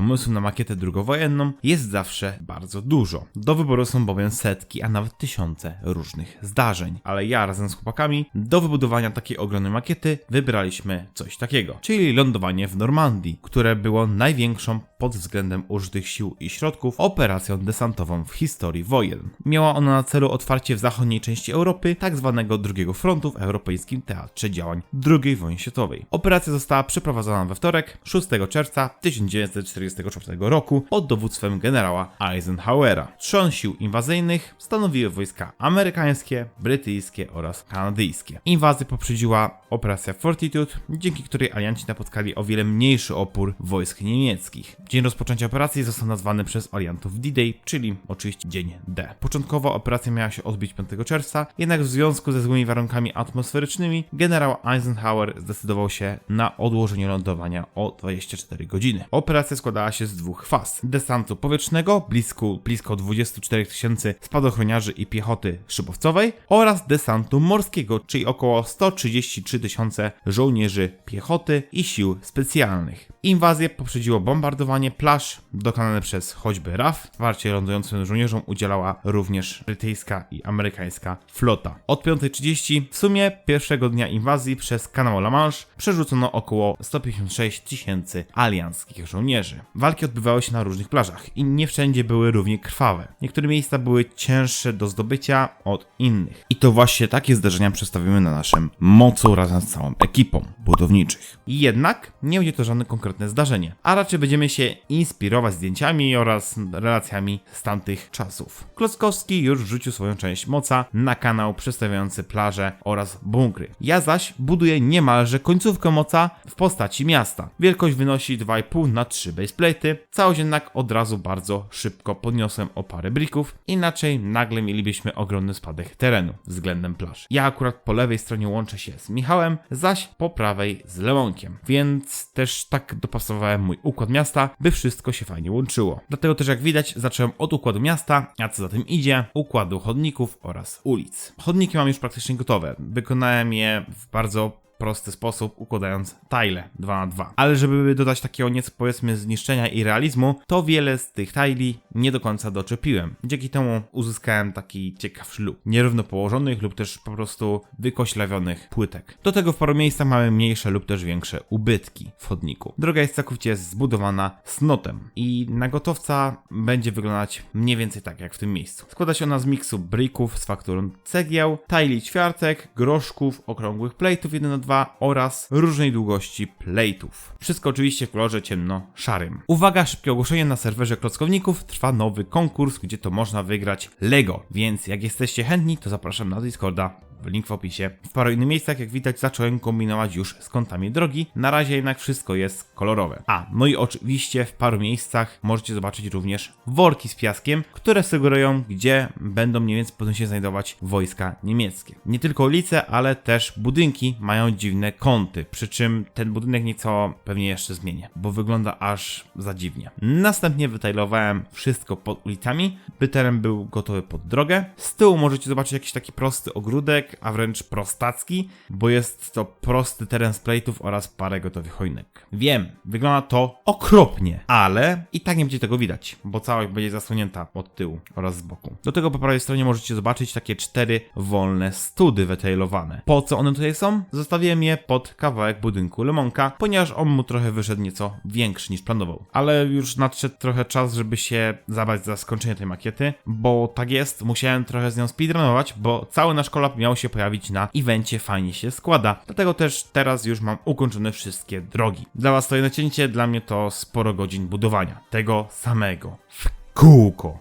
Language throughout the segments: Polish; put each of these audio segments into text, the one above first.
pomysłów na makietę drugowojenną jest zawsze bardzo dużo. Do wyboru są bowiem setki, a nawet tysiące różnych zdarzeń. Ale ja razem z chłopakami do wybudowania takiej ogromnej makiety wybraliśmy coś takiego, czyli lądowanie w Normandii, które było największą pod względem użytych sił i środków operacją desantową w historii wojen. Miała ona na celu otwarcie w zachodniej części Europy tak zwanego drugiego frontu w Europejskim Teatrze Działań II wojny światowej. Operacja została przeprowadzona we wtorek, 6 czerwca 1944 roku pod dowództwem generała Eisenhowera. Trzon sił inwazyjnych stanowiły wojska amerykańskie, brytyjskie oraz kanadyjskie. Inwazję poprzedziła operacja Fortitude, dzięki której alianci napotkali o wiele mniejszy opór wojsk niemieckich. Dzień rozpoczęcia operacji został nazwany przez aliantów D-Day, czyli oczywiście dzień D. Początkowo operacja miała się odbyć 5 czerwca, jednak w związku ze złymi warunkami atmosferycznymi generał Eisenhower zdecydował się na odłożenie lądowania o 24 godziny. Operacja składała się z dwóch faz. Desantu powietrznego, blisko, blisko 24 tysięcy spadochroniarzy i piechoty szybowcowej oraz desantu morskiego, czyli około 133 tysiące żołnierzy piechoty i sił specjalnych. Inwazję poprzedziło bombardowanie plaż dokonane przez choćby RAF. Wsparcie lądującym żołnierzom udzielała również brytyjska i amerykańska flota. Od 5.30 w sumie pierwszego dnia inwazji przez kanał La Manche przerzucono około 156 tysięcy alianckich żołnierzy. Walki odbywały się na różnych plażach i nie wszędzie były równie krwawe. Niektóre miejsca były cięższe do zdobycia od innych. I to właśnie takie zdarzenia przedstawimy na naszym mocu razem z całą ekipą budowniczych. Jednak nie będzie to żadne konkretne zdarzenie, a raczej będziemy się inspirować zdjęciami oraz relacjami z tamtych czasów. Klockowski już wrzucił swoją część moca na kanał przedstawiający plaże oraz bunkry. Ja zaś buduję niemalże końcówkę moca w postaci miasta. Wielkość wynosi 2,5 na 3 baseplate'y, całość jednak od razu bardzo szybko podniosłem o parę brików, inaczej nagle mielibyśmy ogromny spadek terenu względem plaż. Ja akurat po lewej stronie łączę się z Michałem, zaś po prawej z Lemonkiem, więc też tak dopasowałem mój układ miasta, by wszystko się fajnie łączyło. Dlatego też jak widać zacząłem od układu miasta, a co za tym idzie, układu chodników oraz ulic. Chodniki mam już praktycznie gotowe. Wykonałem je w bardzo prosty sposób, układając tile 2 na 2 Ale żeby dodać takiego nieco powiedzmy zniszczenia i realizmu, to wiele z tych tili nie do końca doczepiłem. Dzięki temu uzyskałem taki ciekawszy look. Nierówno położonych lub też po prostu wykoślawionych płytek. Do tego w paru miejscach mamy mniejsze lub też większe ubytki w chodniku. Droga jest całkowicie zbudowana snotem i na gotowca będzie wyglądać mniej więcej tak jak w tym miejscu. Składa się ona z miksu brików z fakturą cegieł, tili ćwiartek, groszków, okrągłych plate'ów 1 na 2 oraz różnej długości plate'ów. Wszystko oczywiście w kolorze ciemno-szarym. Uwaga, szybkie ogłoszenie na serwerze klockowników. Trwa nowy konkurs, gdzie to można wygrać Lego, więc jak jesteście chętni, to zapraszam na Discorda link w opisie. W paru innych miejscach, jak widać, zacząłem kombinować już z kątami drogi. Na razie jednak wszystko jest kolorowe. A, no i oczywiście w paru miejscach możecie zobaczyć również worki z piaskiem, które sugerują, gdzie będą mniej więcej potem się znajdować wojska niemieckie. Nie tylko ulice, ale też budynki mają dziwne kąty, przy czym ten budynek nieco pewnie jeszcze zmienię, bo wygląda aż za dziwnie. Następnie wytajlowałem wszystko pod ulicami, by teren był gotowy pod drogę. Z tyłu możecie zobaczyć jakiś taki prosty ogródek, a wręcz prostacki, bo jest to prosty teren z plate'ów oraz parę gotowych choinek. Wiem, wygląda to okropnie, ale i tak nie będzie tego widać, bo całość będzie zasłonięta od tyłu oraz z boku. Do tego po prawej stronie możecie zobaczyć takie cztery wolne study wytailowane. Po co one tutaj są? Zostawiłem je pod kawałek budynku Lemonka, ponieważ on mu trochę wyszedł nieco większy niż planował. Ale już nadszedł trochę czas, żeby się zabrać za skończenie tej makiety, bo tak jest, musiałem trochę z nią speedrunować, bo cały nasz kolab miał się pojawić na evencie Fajnie się składa. Dlatego też teraz już mam ukończone wszystkie drogi. Dla was to jedno cięcie, dla mnie to sporo godzin budowania. Tego samego. W kółko.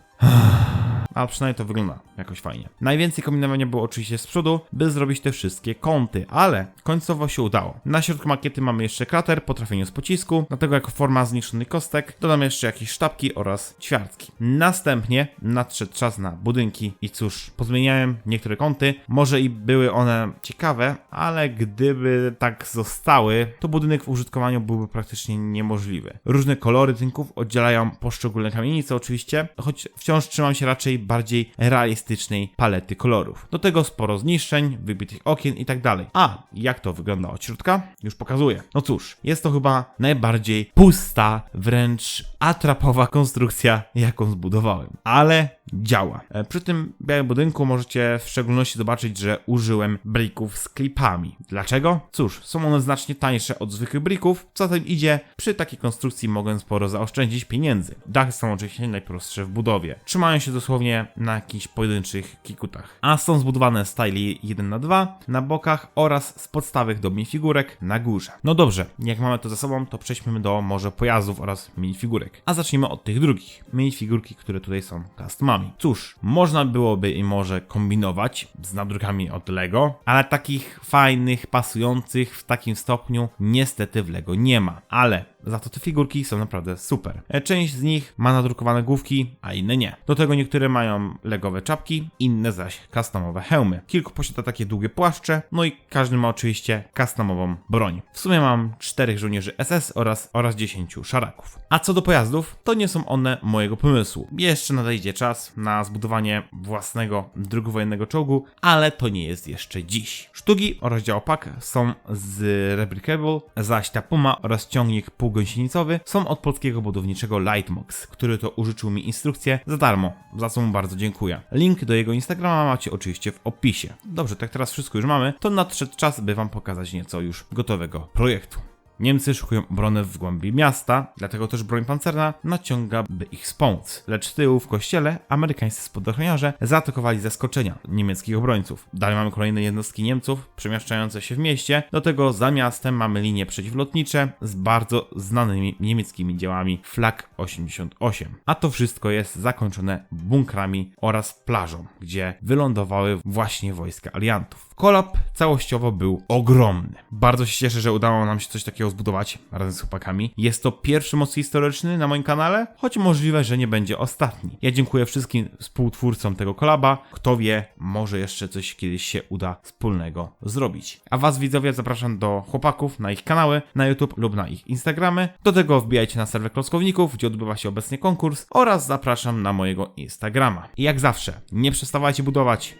A przynajmniej to wygląda jakoś fajnie. Najwięcej kombinowania było oczywiście z przodu, by zrobić te wszystkie kąty, ale końcowo się udało. Na środku makiety mamy jeszcze krater po trafieniu z pocisku, dlatego jako forma zniszczonych kostek dodam jeszcze jakieś sztabki oraz ćwiartki. Następnie nadszedł czas na budynki i cóż, pozmieniałem niektóre kąty, może i były one ciekawe, ale gdyby tak zostały, to budynek w użytkowaniu byłby praktycznie niemożliwy. Różne kolory tynków oddzielają poszczególne kamienice oczywiście, choć wciąż trzymam się raczej bardziej realistycznej palety kolorów. Do tego sporo zniszczeń, wybitych okien i tak dalej. A jak to wygląda od środka? Już pokazuję. No cóż, jest to chyba najbardziej pusta, wręcz atrapowa konstrukcja, jaką zbudowałem. Ale działa. E, Przy tym białym budynku możecie w szczególności zobaczyć, że użyłem brików z klipami. Dlaczego? Cóż, są one znacznie tańsze od zwykłych brików, co za tym idzie, przy takiej konstrukcji mogę sporo zaoszczędzić pieniędzy. Dachy są oczywiście najprostsze w budowie. Trzymają się dosłownie na jakichś pojedynczych kikutach. A są zbudowane z tali 1 na 2 na bokach oraz z podstawek do minifigurek na górze. No dobrze, jak mamy to za sobą, to przejdźmy do może pojazdów oraz minifigurek. A zacznijmy od tych drugich. Minifigurki, które tutaj są customami. Cóż, można byłoby i może kombinować z nadrukami od Lego, ale takich fajnych, pasujących w takim stopniu niestety w Lego nie ma. Ale za to te figurki są naprawdę super. E, Część z nich ma nadrukowane główki, a inne nie. Do tego niektóre mają legowe czapki, inne zaś customowe hełmy. Kilku posiada takie długie płaszcze, no i każdy ma oczywiście customową broń. W sumie mam czterech żołnierzy SS oraz, oraz 10 szaraków. A co do pojazdów, to nie są one mojego pomysłu. Jeszcze nadejdzie czas na zbudowanie własnego drugowojennego czołgu, ale to nie jest jeszcze dziś. Sztuki oraz działopak są z Replicable, zaś ta puma oraz ciągnik półgąsienicowy są od polskiego budowniczego Lightmox, który to użyczył mi instrukcję za darmo, za co mu bardzo dziękuję. Link do jego Instagrama macie oczywiście w opisie. Dobrze, tak teraz wszystko już mamy, to nadszedł czas, by wam pokazać nieco już gotowego projektu. Niemcy szukują obrony w głębi miasta, dlatego też broń pancerna naciąga, by ich wspomóc. Lecz z tyłu w kościele amerykańscy spadochroniarze zaatakowali zaskoczenia niemieckich obrońców. Dalej mamy kolejne jednostki Niemców przemieszczające się w mieście. Do tego za miastem mamy linie przeciwlotnicze z bardzo znanymi niemieckimi dziełami Flak 88. A to wszystko jest zakończone bunkrami oraz plażą, gdzie wylądowały właśnie wojska aliantów. Kolab całościowo był ogromny. Bardzo się cieszę, że udało nam się coś takiego zbudować razem z chłopakami. Jest to pierwszy moc historyczny na moim kanale, choć możliwe, że nie będzie ostatni. Ja dziękuję wszystkim współtwórcom tego kolaba. Kto wie, może jeszcze coś kiedyś się uda wspólnego zrobić. A was widzowie zapraszam do chłopaków na ich kanały na YouTube lub na ich Instagramy. Do tego wbijajcie na serwer kloskowników, gdzie odbywa się obecnie konkurs oraz zapraszam na mojego Instagrama. I jak zawsze, nie przestawajcie budować.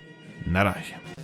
Na razie.